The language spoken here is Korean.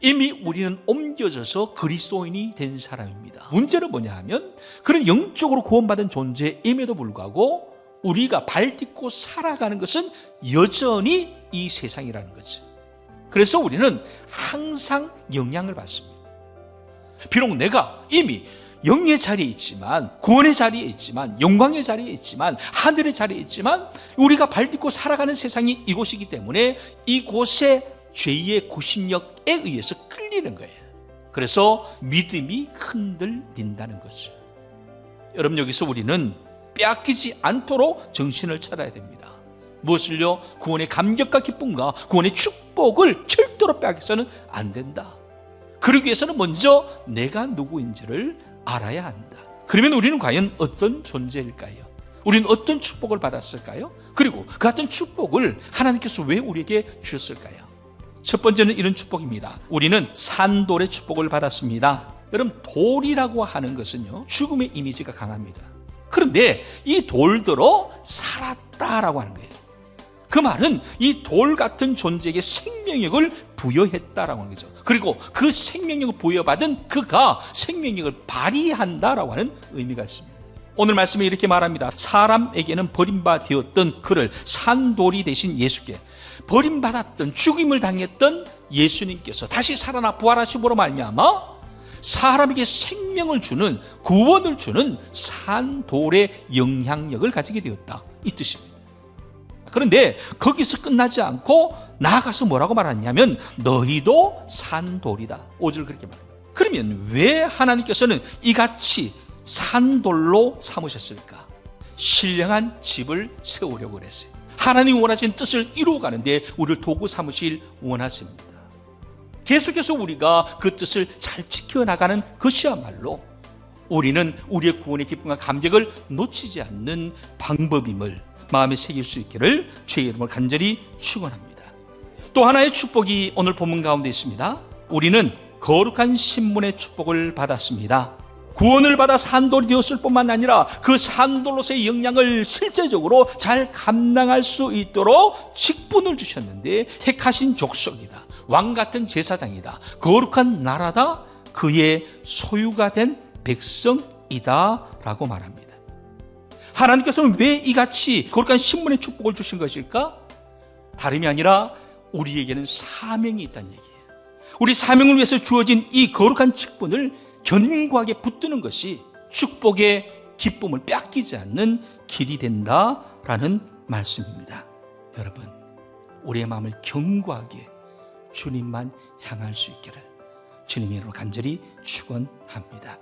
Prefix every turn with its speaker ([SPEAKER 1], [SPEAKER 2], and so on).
[SPEAKER 1] 이미 우리는 옮겨져서 그리스도인이 된 사람입니다. 문제는 뭐냐 하면 그런 영적으로 구원받은 존재임에도 불구하고 우리가 발 딛고 살아가는 것은 여전히 이 세상이라는 거지. 그래서 우리는 항상 영향을 받습니다. 비록 내가 이미 영의 자리에 있지만 구원의 자리에 있지만 영광의 자리에 있지만 하늘의 자리에 있지만 우리가 발 딛고 살아가는 세상이 이곳이기 때문에 이곳에 죄의 구심력에 의해서 끌리는 거예요. 그래서 믿음이 흔들린다는 거죠. 여러분 여기서 우리는 빼앗기지 않도록 정신을 차려야 됩니다. 무엇을요? 구원의 감격과 기쁨과 구원의 축복을 절대로 빼앗겨서는 안 된다. 그러기 위해서는 먼저 내가 누구인지를 알아야 한다. 그러면 우리는 과연 어떤 존재일까요? 우리는 어떤 축복을 받았을까요? 그리고 그 같은 축복을 하나님께서 왜 우리에게 주셨을까요? 첫 번째는 이런 축복입니다. 우리는 산돌의 축복을 받았습니다. 여러분, 돌이라고 하는 것은요, 죽음의 이미지가 강합니다. 그런데 이 돌들어 살았다라고 하는 거예요. 그 말은 이 돌 같은 존재에게 생명력을 부여했다라고 하는 거죠. 그리고 그 생명력을 부여받은 그가 생명력을 발휘한다라고 하는 의미가 있습니다. 오늘 말씀에 이렇게 말합니다. 사람에게는 버림받았던 그를 산돌이 대신 예수께 버림받았던 죽임을 당했던 예수님께서 다시 살아나 부활하심으로 말미암아 사람에게 생명을 주는 구원을 주는 산돌의 영향력을 가지게 되었다. 이 뜻입니다. 그런데 거기서 끝나지 않고 나아가서 뭐라고 말하냐면 너희도 산돌이다. 오절 그렇게 말합니다. 그러면 왜 하나님께서는 이같이 산돌로 삼으셨을까? 신령한 집을 세우려고 그랬어요. 하나님 원하신 뜻을 이루어 가는데 우리를 도구 삼으실 원하십니다. 계속해서 우리가 그 뜻을 잘 지켜나가는 것이야말로 우리는 우리의 구원의 기쁨과 감격을 놓치지 않는 방법임을 마음에 새길 수 있기를 주의 이름을 간절히 축원합니다. 또 하나의 축복이 오늘 본문 가운데 있습니다. 우리는 거룩한 신문의 축복을 받았습니다. 구원을 받아 산돌이 되었을 뿐만 아니라 그 산돌로서의 영향을 실제적으로 잘 감당할 수 있도록 직분을 주셨는데 택하신 족속이다. 왕 같은 제사장이다. 거룩한 나라다. 그의 소유가 된 백성이다. 라고 말합니다. 하나님께서는 왜 이같이 거룩한 신문의 축복을 주신 것일까? 다름이 아니라 우리에게는 사명이 있다는 얘기예요. 우리 사명을 위해서 주어진 이 거룩한 직분을 견고하게 붙드는 것이 축복의 기쁨을 빼앗기지 않는 길이 된다라는 말씀입니다. 여러분, 우리의 마음을 견고하게 주님만 향할 수 있기를 주님의 이름으로 간절히 축원합니다.